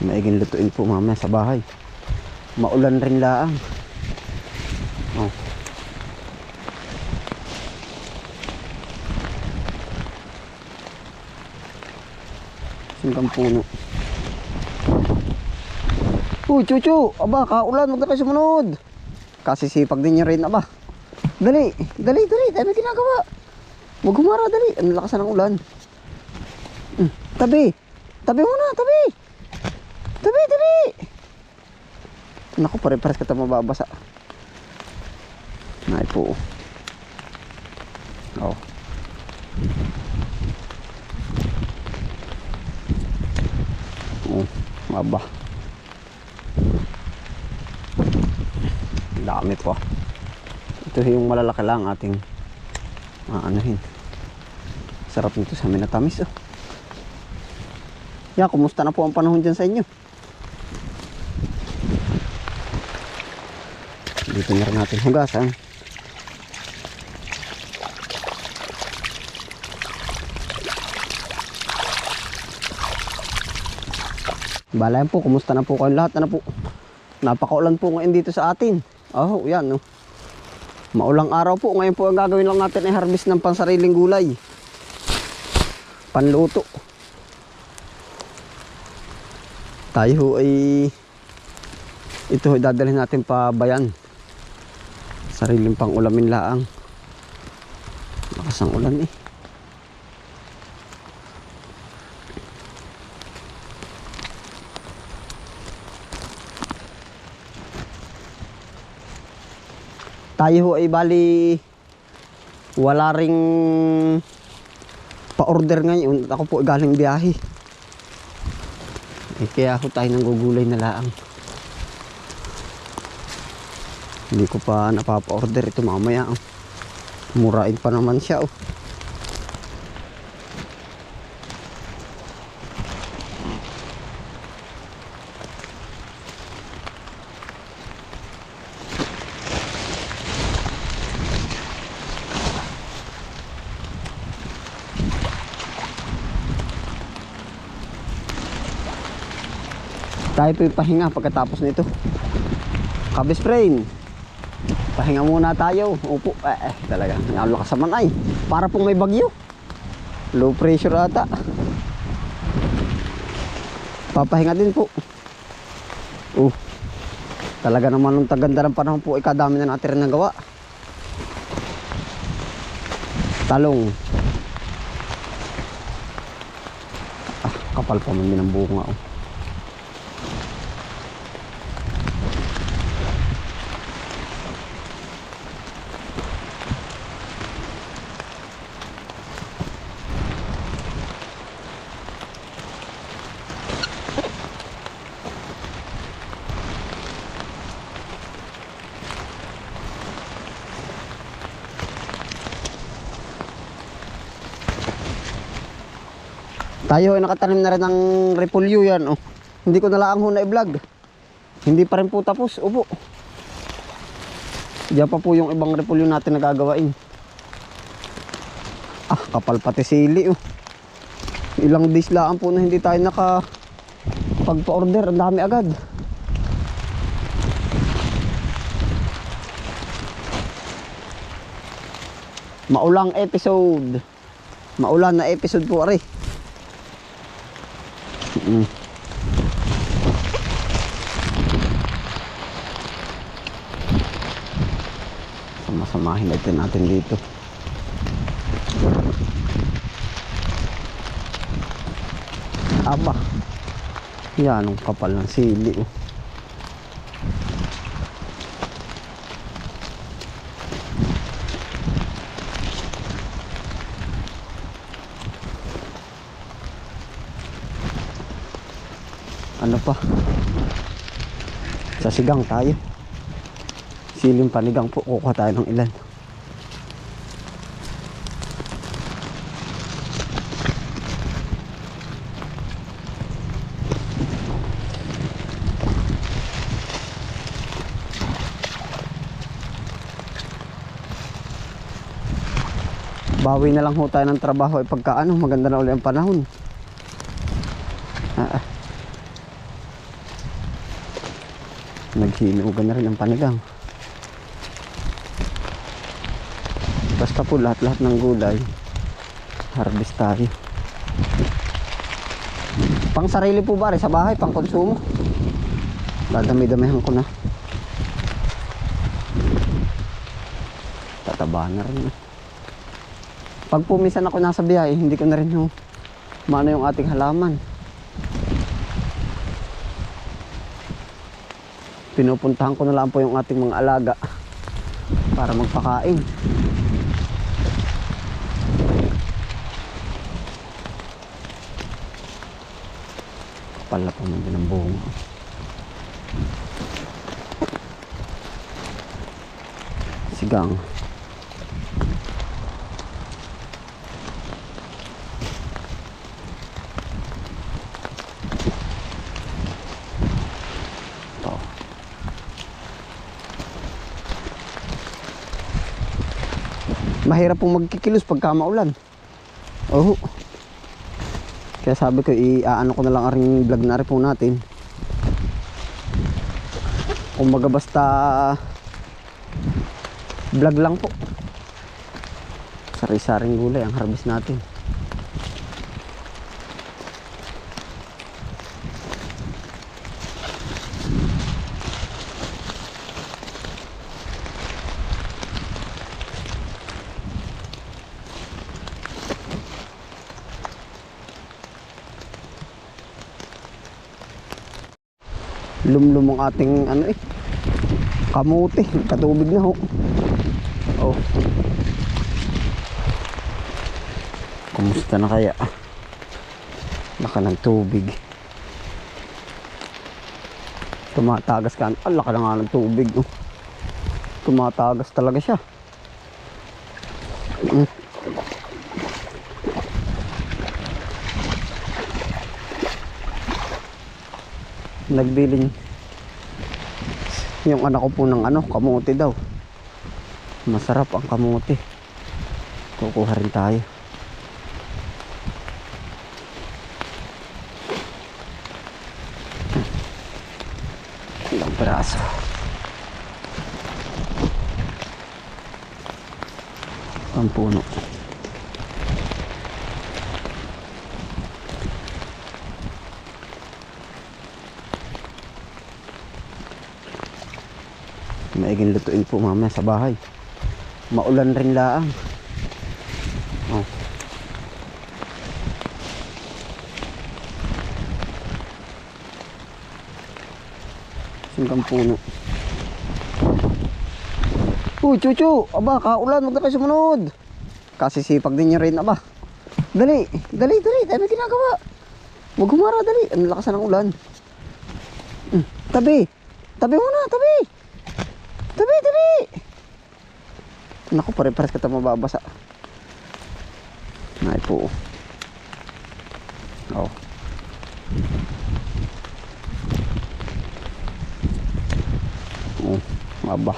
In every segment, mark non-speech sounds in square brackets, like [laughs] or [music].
Maiging lutuin po mamaya sa bahay. Maulan rin laang. Oh. Singkang puno. Uy, chuchu! Aba, kaulan, huwag na kayo sumunod. Kasi sipag din niya rin, aba. Dali, dali, dali, tayo may ginagawa. Huwag humara, dali. Ang lakas ng ulan. Hmm, Tabi. Tabi muna. Tabi, dali. Naku, pare-pares ka tayo mababasa. Nay po. Oh. Oh, maba. Dami po. Ito yung malalaki lang ating aanahin. Sarap nito sa amin tamis oh. Ya, kumusta na po ang panahon dyan sa inyo? Dito na rin natin hugasan. Balayan po, kumusta na po kayong lahat? Ano po? Napakaulan po ngayon dito sa atin. Oh, yan no. Maulang araw po. Ngayon po ang gagawin lang natin ay harvest ng pansariling gulay. Panluto. Tayo ay ito dadalhin natin pa bayan. Sariling pang ulamin laang. Lakas ang ulan eh. Tayo ho ay bali wala ring pa-order ngayon. Ako po galing biyahe. Eh, kaya ako tayo nang gugulay na laang. Hindi ko pa napapa-order ito mamaya. oh. Murain pa naman siya. Oh. Tayo po pahinga pagkatapos nito. Kabis brain. Pahinga muna tayo. Upo. Eh, eh talaga. Nalakas naman ay. Para pong may bagyo. Low pressure ata. Papahinga din po. Uh. Talaga naman nung taganda ng panahon po, ikadami na natin rin nagawa. Talong. Ah, kapal pa man din ang bunga. Oh. Tayo ay nakatanim na rin ng repolyo yan. Oh. Hindi ko na lang ho na i-vlog. Hindi pa rin po tapos. Upo. Diyan pa po yung ibang repolyo natin na gagawain. Ah, kapal pati sili. Oh. Ilang days lang po na hindi tayo naka pagpa-order. Ang dami agad. Maulang episode. Maulan na episode po, ari. Mm. Sama-samahin natin natin dito. Aba. Yan ang kapal ng sili. Oh. Pa? Sa sigang tayo. Siling panigang po. Kukuha tayo ng ilan. Bawi na lang ho tayo ng trabaho ay pagka ano, maganda na ulit ang panahon. Ah, ah. Naghinugan na rin ang panigang. Basta po lahat-lahat ng gulay, harvest tayo. Pang sarili po ba sa bahay, pang konsumo? Dadami-damihan ko na. Tataba na rin. eh. Pag po minsan ako nasa biyahe, hindi ko na rin yung maano yung ating halaman. Pinupuntahan ko na lang po yung ating mga alaga para magpakain. Kapal na po man din ang bunga. Sigang. Mahirap pong magkikilos pagka maulan. Oo. Kaya sabi ko, i-ano ko na lang ang vlog na po natin. Kumbaga basta vlog lang po. Sari-saring gulay ang harvest natin. Lumlum ang ating ano eh. Kamuti, katubig na ho. Oh. Kumusta na kaya? Laka ng tubig. Tumatagas ka. Ang laka na nga ng tubig. Oh. Tumatagas talaga siya. Nagbilin yung anak ko po ng ano, kamote daw. Masarap ang kamote. Kukuha rin tayo. Ilang peraso. Ang puno. Maiging lutuin po mamaya sa bahay. Maulan rin laang. Oh. Singgang puno. Uy, chuchu! Aba, kaulan, huwag na kayo sumunod. Kasi sipag din nyo rin, aba. Dali, dali, dali, may ginagawa. Huwag humara, dali. Ang lakasan ng ulan. Hmm, tabi. Tabi muna. Tabi, tabi. Naku, pare-pares ka ito mababasa. Nay po. Oh. Oh, aba.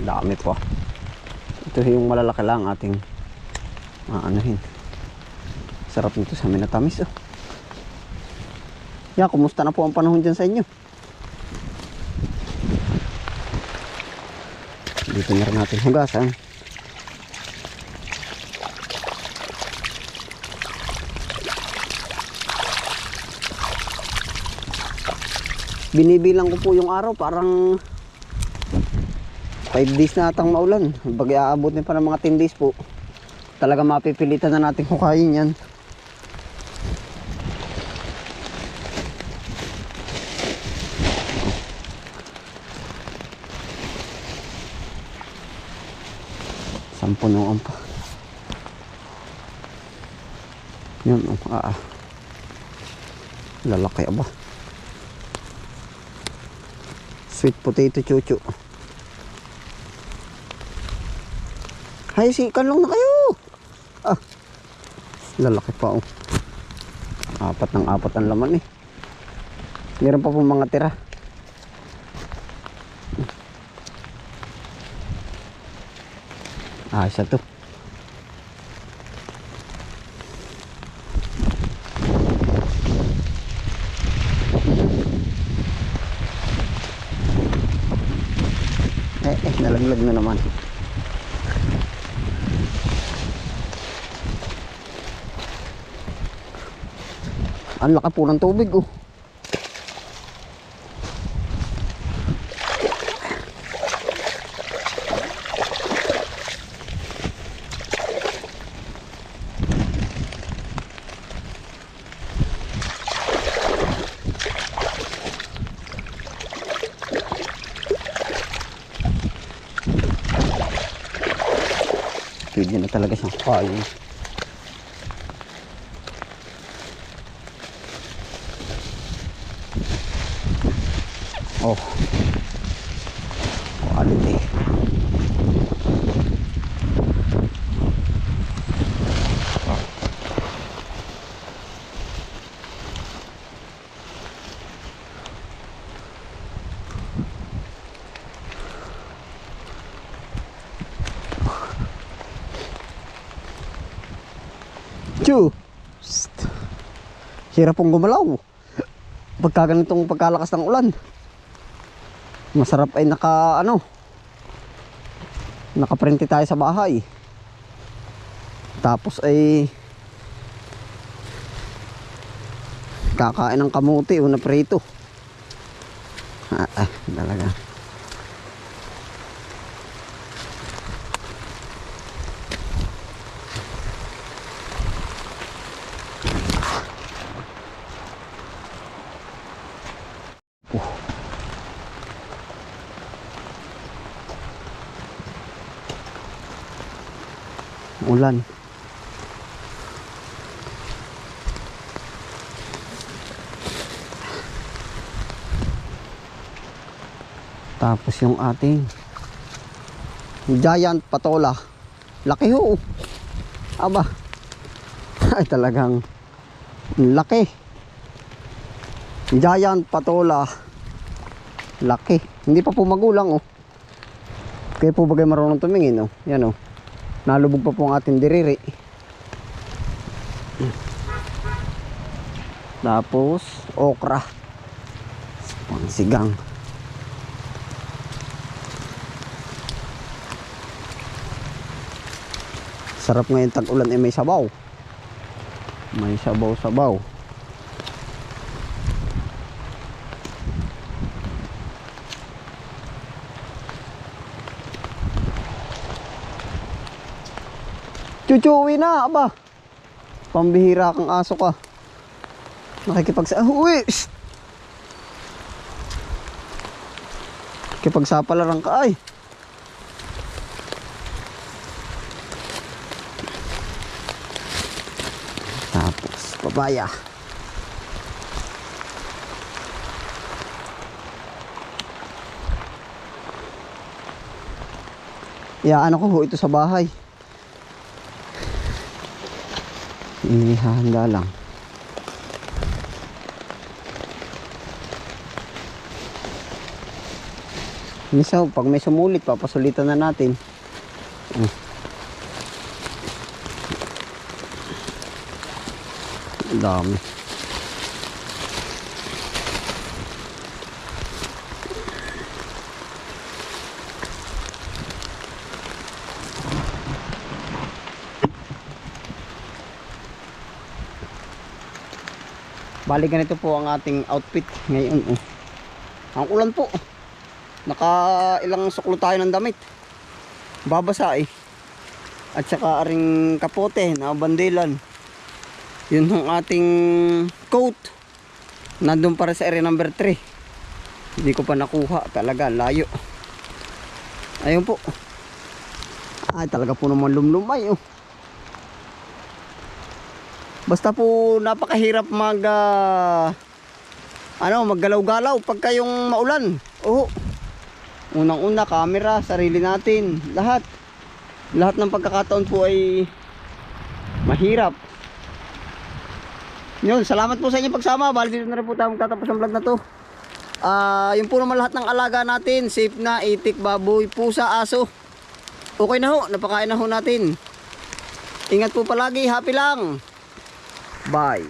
Dami po. Ito yung malalaki lang ating aanahin. Sarap nito sa minatamis oh. Ya, kumusta na po ang panahon dyan sa inyo? Dito na rin natin hugasan. Binibilang ko po yung araw parang 5 days na atang maulan. Pag aabot pa ng mga 10 days po, talaga mapipilitan na natin hukayin yan. Sampunuan pa. Yun, oh, ah, ah. Lalaki ba? Sweet potato chuchu. Hay, si kanlong na kayo. Ah. Lalaki pa oh. Apat ng apat ang laman eh. Meron pa po mga tira. ayos na to. Eh eh nalaglag na naman. Ang laka po ng tubig oh. 那个像花一样。哦，完，这。Hirap pong gumalaw. Pagka ganitong pagkalakas ng ulan. Masarap ay naka ano. Nakaprinte tayo sa bahay. Tapos ay kakain ng kamuti o na prito. Ah, ah, talaga. Ulan. Tapos yung ating giant patola. Laki ho. Aba. [laughs] Ay talagang laki. Giant patola. Laki. Hindi pa po magulang oh. Kaya po bagay marunong tumingin oh. Yan oh. Nalubog pa po ang ating diriri. Tapos, okra. Pangsigang. Sarap ngayon tag-ulan eh may sabaw. May sabaw-sabaw. Chuchu, uwi na, aba. Pambihira kang aso ka. Nakikipagsa... Ah, uwi! Shh! Kipagsapalaran ka ay. Tapos, papaya. Ya, ano ko ho ito sa bahay. Inihahanda lang. Misa, pag may sumulit, papasulitan na natin. Ang dami. Bali ganito po ang ating outfit ngayon. Oh. Ang ulan po. Naka ilang suklo tayo ng damit. Babasa eh. At saka aring kapote na bandilan. Yun ang ating coat. Nandun para sa area number 3. Hindi ko pa nakuha talaga. Layo. Ayun po. Ay talaga po naman lumlumay oh. Basta po napakahirap mag ah, ano, maggalaw-galaw pagka yung maulan. Oo. Unang-una camera, sarili natin, lahat. Lahat ng pagkakataon po ay mahirap. Yun, salamat po sa inyong pagsama. Bali dito na rin po tayo magtatapos ang vlog na to. Ah, yun po naman lahat ng alaga natin. Safe na, itik, baboy, pusa, aso. Okay na ho, napakain na ho natin. Ingat po palagi, happy lang. Bye.